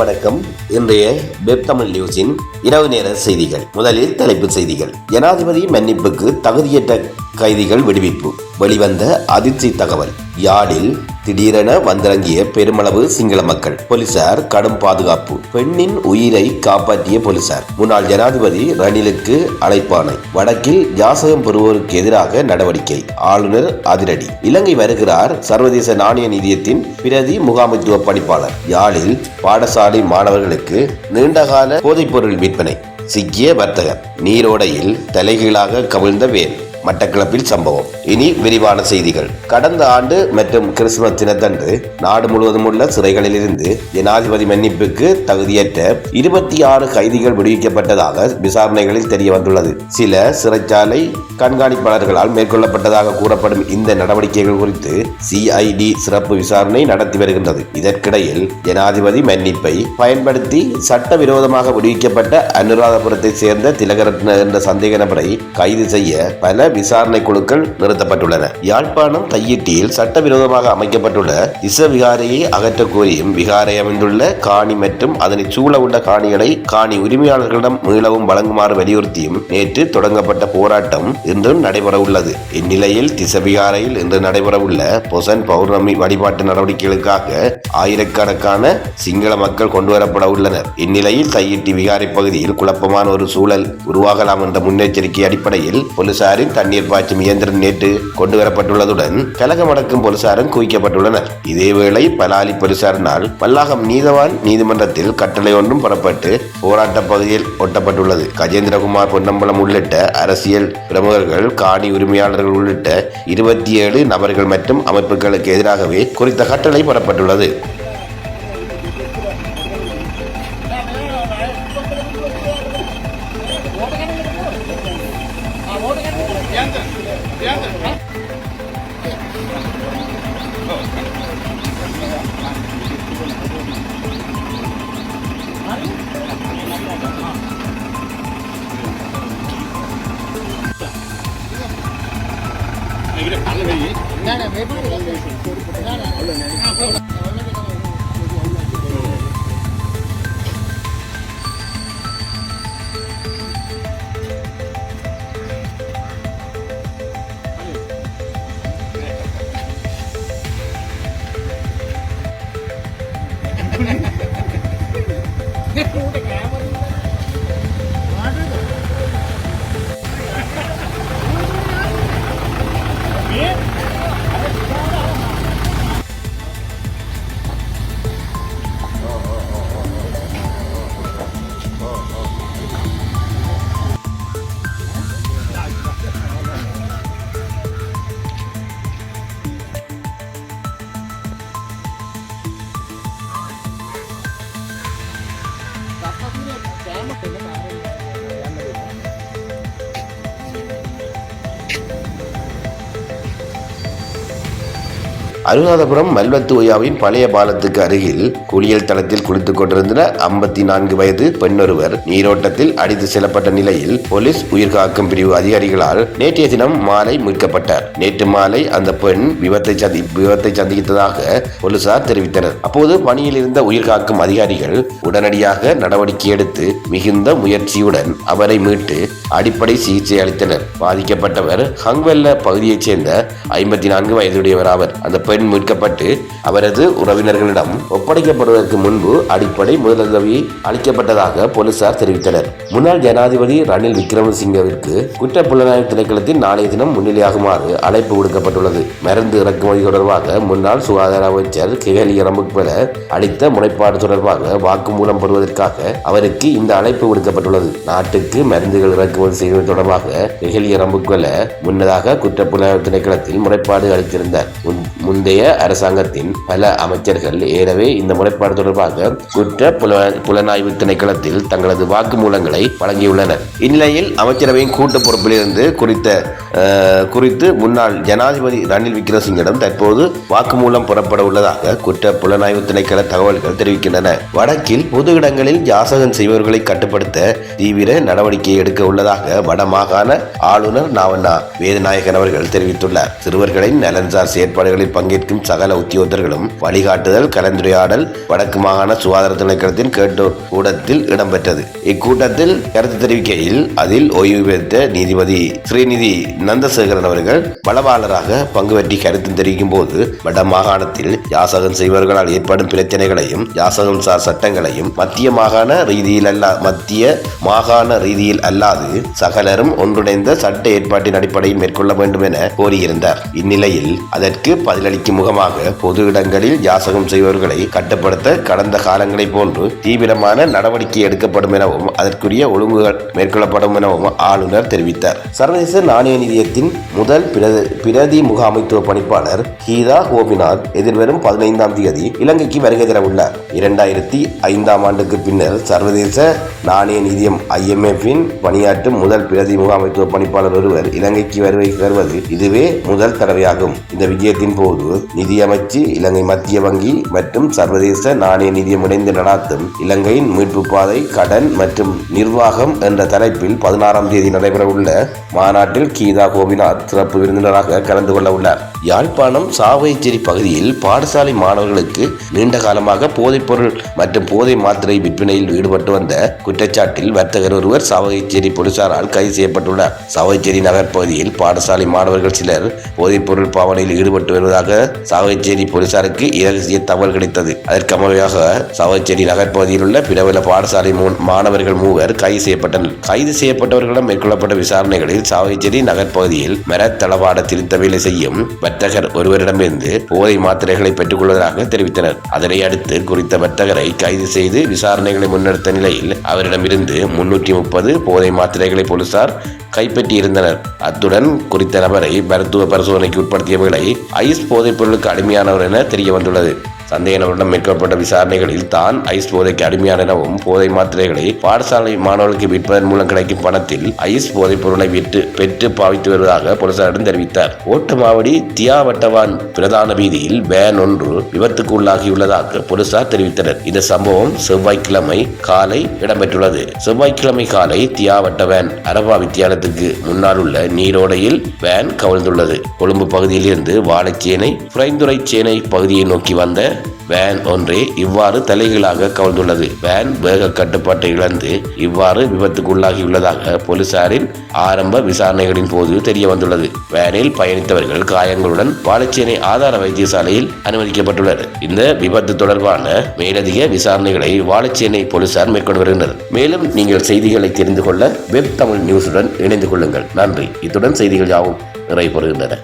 வணக்கம். இன்றைய வெப் தமிழ் நியூஸின் இரவு நேர செய்திகள். முதலில் தலைப்புச் செய்திகள். ஜனாதிபதி மன்னிப்புக்கு தகுதியற்ற கைதிகள் விடுவிப்பு. வெளிவந்த அதிர்ச்சி தகவல். யாழில் திடீரென வந்திறங்கிய பெருமளவு சிங்கள மக்கள். போலீசார் கடும் பாதுகாப்பு. பெண்ணின் உயிரை காப்பாற்றிய போலீசார். முன்னாள் ஜனாதிபதி ரணிலுக்கு அழைப்பானை. வடக்கில் யாசகம் பெறுவோருக்கு எதிராக நடவடிக்கை. ஆளுநர் அதிரடி. இலங்கை வருகிறார் சர்வதேச நாணய நிதியத்தின் பிரதி முகாமைத்துவ பணிப்பாளர். யாழில் பாடசாலை மாணவர்களுக்கு நீண்டகால போதைப்பொருள் விற்பனை. சிக்கிய வர்த்தகர். நீரோடையில் தலைகீழாக கவிழ்ந்த வேன். மட்டக்களப்பில் சம்பவம். இனி விரிவான செய்திகள். கடந்த ஆண்டு மற்றும் கிறிஸ்துமஸ் தினத்தன்று நாடு முழுவதும் உள்ள சிறைகளில் இருந்து ஜனாதிபதி மன்னிப்புக்கு தகுதியற்ற இருபத்தி ஆறு கைதிகள் விடுவிக்கப்பட்டதாக விசாரணைகளில் தெரிய வந்துள்ளது சில சிறைச்சாலை கண்காணிப்பாளர்களால் மேற்கொள்ளப்பட்டதாக கூறப்படும் இந்த நடவடிக்கைகள் குறித்து சிஐடி சிறப்பு விசாரணை நடத்தி வருகின்றது. இதற்கிடையில் ஜனாதிபதி மன்னிப்பை பயன்படுத்தி சட்டவிரோதமாக விடுவிக்கப்பட்ட அனுராதபுரத்தை சேர்ந்த திலகரத்ன என்ற சந்தேக நபரை கைது செய்ய பல விசாரணை குழுக்கள் நிறுத்தப்பட்டுள்ளன. யாழ்ப்பாணம் தையிட்டியில் சட்டவிரோதமாக அமைக்கப்பட்டுள்ள இச விகாரையை அகற்ற கோரியும் விகாரை அமைந்துள்ள காணி மற்றும் அதனை சூழ உள்ள காணிகளை காணி உரிமையாளர்களிடம் மீளவும் வழங்குமாறு வலியுறுத்தியும் நேற்று தொடங்கப்பட்ட போராட்டம் இன்றும் நடைபெற உள்ளது இந்நிலையில் திசவிகாரையில் இன்று நடைபெறவுள்ள பொசன் பௌர்ணமி வழிபாட்டு நடவடிக்கைகளுக்காக ஆயிரக்கணக்கான சிங்கள மக்கள் கொண்டுவரப்பட உள்ளனர் இந்நிலையில் தையிட்டி விகாரை பகுதியில் குழப்பமான ஒரு சூழல் உருவாகலாம் என்ற முன்னெச்சரிக்கை அடிப்படையில் போலீசாரின் தண்ணீர் பாய்ச்சும் இயந்திரம் நேற்று கொண்டுவரப்பட்டுள்ளதுடன் கலகமடக்கும் போலீசாரும் குவிக்கப்பட்டுள்ளனர். இதேவேளை பலாலி போலீசாரினால் பல்லாகம் நீதவான் நீதிமன்றத்தில் கட்டளை ஒன்றும் புறப்பட்டு போராட்ட பகுதியில் ஒட்டப்பட்டுள்ளது. கஜேந்திரகுமார் பொன்னம்பலம் உள்ளிட்ட அரசியல் பிரமுகர்கள் காணி உரிமையாளர்கள் உள்ளிட்ட இருபத்தி ஏழு நபர்கள் மற்றும் அமைப்புகளுக்கு எதிராகவே குறித்த கட்டளை பெறப்பட்டுள்ளது. ഇവിടെ പറഞ്ഞു കഴിഞ്ഞു ഞാൻ വെബിൽ ഞാൻ அனுராதபுரம் மல்வத்து ஒய்யாவின் பழைய பாலத்துக்கு அருகில் குளியல் தளத்தில் குளித்துக் கொண்டிருந்த ஐம்பத்தி நான்கு வயது பெண்ணொருவர். நீரோட்டத்தில் அடித்து செல்லப்பட்ட நிலையில் போலீஸ் உயிர்காக்கும் பிரிவு அதிகாரிகளால் நேற்றைய தினம் மாலை மீட்கப்பட்டார். நேற்று மாலை அந்த பெண் விபத்தை சந்தி விபத்தை சந்தித்ததாக போலீசார் தெரிவித்தனர். அப்போது பணியில் இருந்த உயிர்காக்கும் அதிகாரிகள் உடனடியாக நடவடிக்கை எடுத்து மிகுந்த முயற்சியுடன் அவரை மீட்டு அடிப்படை சிகிச்சை அளித்தனர். பாதிக்கப்பட்டவர் ஹங்வெல்ல பகுதியைச் சேர்ந்த ஐம்பத்தி நான்கு வயதுடையவர் ஆவர். அந்த பெண் மீட்கப்பட்டு அவரது உறவினர்களிடம் ஒப்படைக்கப்படுவதற்கு முன்பு அடிப்படை முதலுதவி அளிக்கப்பட்டதாக போலீசார் தெரிவித்தனர். முன்னாள் ஜனாதிபதி ரணில் விக்ரமசிங்கவிற்கு குற்ற புலனாய்வு திணைக்களத்தில் நாளைய தினம் முன்னிலையாகுமாறு அழைப்பு விடுக்கப்பட்டுள்ளது. மருந்து இறக்குமதி தொடர்பாக முன்னாள் சுகாதார அமைச்சர் கிகலி ரம்புக்வெல அளித்த முறைப்பாடு தொடர்பாக வாக்குமூலம் பெறுவதற்காக அவருக்கு இந்த அழைப்பு விடுக்கப்பட்டுள்ளது. நாட்டுக்கு மருந்துகள் இறக்குமதி செய்வது தொடர்பாக கிகலி ரம்புக்வெல முன்னதாக குற்ற புலனாய்வு திணைக்களத்தில் முறைப்பாடு அளித்திருந்தார். முந்தைய அரசாங்கத்தின் பல அமைச்சர்கள் ஏறவே இந்த முறைப்பாடு தொடர்பாக குற்ற புல- புலனாய்வு திணைக்களத்தில் தங்களது வாக்குமூலங்களை வழங்கியுள்ளனர். இந்நிலையில் அமைச்சரவையின் கூட்டு பொறுப்பிலிருந்து குறித்த குறித்து முன்னாள் ஜனாதிபதி ரணில் விக்ரமசிங்கிடம் தற்போது வாக்குமூலம் புறப்பட உள்ளதாக குற்ற புலனாய்வு திணைக்கள தகவல்கள் தெரிவிக்கின்றன. வடக்கில் பொது இடங்களில் யாசகம் செய்பவர்களை கட்டுப்படுத்த தீவிர நடவடிக்கை எடுக்க உள்ளதாக வடமாகாண ஆளுநர் நாவண்ணா வேதநாயகன் அவர்கள் தெரிவித்துள்ளார். சிறுவர்களின் நலன்சார் செயற்பாடுகளில் பங்கேற்கும் சகல உத்தியோகர்களும் வழிகாட்டுதல் கலந்துரையாடல் வடக்கு மாகாண சுகாதார திணைக்களத்தின் கேட்டோர் கூடத்தில் இடம்பெற்றது. இக்கூட்டத்தில் கருத்து தெரிவிக்கையில் அதில் ஓய்வு பெற்ற நீதிபதி ஸ்ரீநிதி நந்தசேகரன் அவர்கள் பலவாளராக பங்கு பற்றி கருத்து தெரிவிக்கும் போது வட மாகாணத்தில் யாசகம் செய்பவர்களால் ஏற்படும் பிரச்சனைகளையும் யாசகம் சார் சட்டங்களையும் மத்திய மாகாண ரீதியில் அல்ல மத்திய மாகாண ரீதியில் அல்லாது சகலரும் ஒன்றிணைந்த சட்ட ஏற்பாட்டின் அடிப்படையில் மேற்கொள்ள வேண்டும் என கோரியிருந்தார். இந்நிலையில் அதற்கு பதிலளிக்கும் முகமாக பொது இடங்களில் யாசகம் செய்பவர்களை கட்டுப்படுத்த கடந்த காலங்களை போன்று தீவிரமான நடவடிக்கை எடுக்கப்படும் எனவும் அதற்குரிய ஒழுங்குகள் மேற்கொள்ளப்படும் எனவும் ஆளுநர் தெரிவித்தார். சர்வதேச நாணய நிதியத்தின் முதல் பிரதி முகாமைத்துவ பணிப்பாளர் ஹீதா கோபிநாத் எதிர்வரும் பதினைந்தாம் தேதி இலங்கைக்கு வருகை தர உள்ளார் இரண்டாயிரத்தி ஐந்தாம் ஆண்டுக்கு பின்னர் சர்வதேச நாணய நிதியம் ஐஎம்எஃப்பின் பணியாற்றும் முதல் பிரதி முகாமைத்துவ பணிப்பாளர் ஒருவர் இலங்கைக்கு வருகை தருவது இதுவே முதல் தடவையாகும். இந்த விஜயத்தின் போது நிதியமைச்சு இலங்கை மத்திய வங்கி மற்றும் சர்வதேச நாணய நிதியம் இணைந்து நடாத்தும் இலங்கையின் மீட்பு பாதை கடன் மற்றும் நிர்வாகம் என்ற தலைப்பில் பதினாறாம் தேதி நடைபெறவுள்ள மாநாட்டில் கீதா கோபிநாத் சிறப்பு விருந்தினராக கலந்து கொள்ள உள்ளார். யாழ்ப்பாணம் சாவைச்சேரி பகுதியில் பாடசாலை மாணவர்களுக்கு நீண்ட காலமாக போதைப்பொருள் மற்றும் போதை மாத்திரை விற்பனையில் ஈடுபட்டு வந்த குற்றச்சாட்டில் வர்த்தகர் ஒருவர் சாவகைச்சேரி போலீசாரால் கைது செய்யப்பட்டுள்ளார். சாவகைச்சேரி நகர் பகுதியில் பாடசாலை மாணவர்கள் சிலர் போதைப்பொருள் பாவனையில் ஈடுபட்டு வருவதாக சாவகச்சேரி போலீசாருக்கு இரகசிய தகவல் கிடைத்தது. அதற்கமையாக சாவகச்சேரி நகர்பகுதியில் உள்ள பிரபல பாடசாலை மூ- மாணவர்கள் மூவர் கைது செய்யப்பட்டனர். கைது செய்யப்பட்டவர்களிடம் மேற்கொள்ளப்பட்ட விசாரணைகளில் சாவகச்சேரி நகர்ப்பகுதியில் மரத்தளவாட திருத்த வேலை செய்யும் வர்த்தகர் ஒருவரிடமிருந்து போதை மாத்திரைகளை பெற்றுக் கொள்வதாக தெரிவித்தனர். அதனை அடுத்து குறித்த வர்த்தகரை கைது செய்து விசாரணைகளை முன்னெடுத்த நிலையில் அவரிடமிருந்து முன்னூற்றி முப்பது போதை மாத்திரைகளை போலீசார் கைப்பற்றியிருந்தனர். அத்துடன் குறித்த நபரை மருத்துவ பரிசோதனைக்கு உட்படுத்தியவர்களை ஐஸ் போதைப் பொருளுக்கு அடிமையானவர் என தெரிய வந்துள்ளது. சந்தேக நபரிடம் மேற்கொள்ளப்பட்ட விசாரணைகளில் தான் ஐஸ் போதைக்கு அடிமையான எனவும் போதை மாத்திரைகளை பாடசாலை மாணவர்களுக்கு விற்பதன் மூலம் கிடைக்கும் பணத்தில் ஐஸ் போதைப் பொருளை விற்று பெற்று பாவித்து வருவதாக போலீசாரிடம் தெரிவித்தார். ஓட்டமாவடி தியாவட்டவான் பிரதான வீதியில் வேன் ஒன்று விபத்துக்கு உள்ளாகியுள்ளதாக போலீசார் தெரிவித்தனர். இந்த சம்பவம் செவ்வாய்க்கிழமை காலை இடம்பெற்றுள்ளது. செவ்வாய்க்கிழமை காலை தியாவட்ட வேன் அரபா வித்தியாலயத்துக்கு முன்னால் உள்ள நீரோடையில் வேன் கவிழ்ந்துள்ளது. கொழும்பு பகுதியில் இருந்து வாழைச்சேனை புரைந்துறை சேனை பகுதியை நோக்கி வந்த வேன் ஒன்றே இவ்வாறு தலைகீழாக கவிழ்ந்துள்ளது. வேன் வேக கட்டுப்பாட்டை இழந்து இவ்வாறு விபத்துக்குள்ளாகியுள்ளதாக போலீசாரின் ஆரம்ப விசாரணைகளின் போது தெரிய வந்துள்ளது. வேனில் பயணித்தவர்கள் காயங்களுடன் வாழைச்சேனை ஆதார வைத்தியசாலையில் அனுமதிக்கப்பட்டுள்ளனர். இந்த விபத்து தொடர்பான மேலதிக விசாரணைகளை வாழைச்சேனை போலீசார் மேற்கொண்டு வருகின்றனர். மேலும் நீங்கள் செய்திகளை தெரிந்து கொள்ள வெப் தமிழ் நியூஸுடன் இணைந்து கொள்ளுங்கள். நன்றி. இத்துடன் செய்திகள் யாவும் நிறைவு பெறுகின்றன